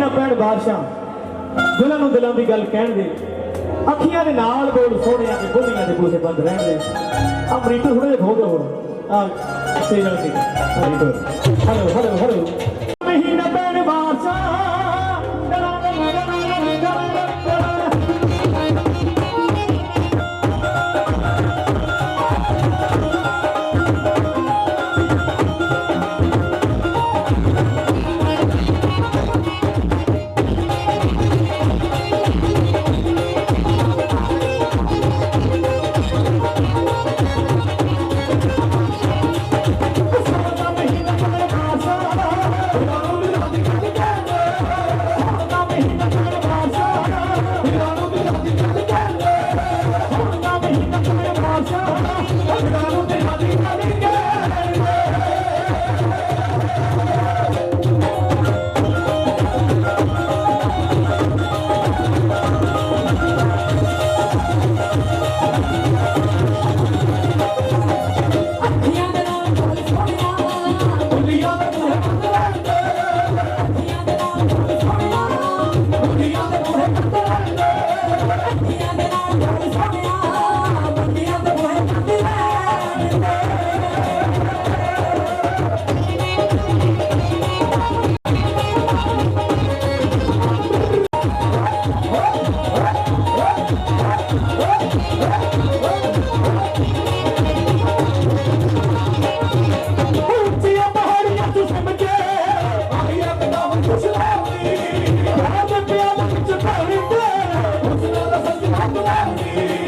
ਨਾ ਪੈਣ ਬਾਦਸ਼ਾਹ ਦਿਲਾਂ ਨੂੰ ਦਿਲਾਂ ਦੀ ਗੱਲ ਕਹਿਣ ਦੇ ਅੱਖੀਆਂ ਦੇ ਨਾਲ ਬੋਲ, ਸੋਹਣਿਆਂ ਤੇ ਗੋਲੀਆਂ ਦੇ ਕੋਸੇ ਬੰਦ ਰਹਿਣ ਦੇ ਅਮਰੀਤ ਹੁਣੇ ਖੋਦੇ ਹੋਣ। ਆ ਤੇ ਨਾਲ ਠੀਕ hello hello hello. Thank you.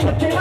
Hey,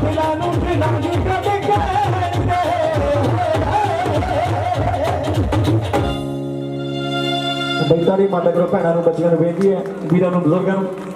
ਦਿਲਾਂ ਦੀ ਕਦ ਕਹਿੰਦੇ ਮਾਤਾ ਕਰੋ ਭੈਣਾਂ ਨੂੰ, ਬੱਚਿਆਂ ਨੂੰ ਬੇਨਤੀ ਹੈ, ਵੀਰਾਂ ਨੂੰ, ਬਜ਼ੁਰਗਾਂ ਨੂੰ।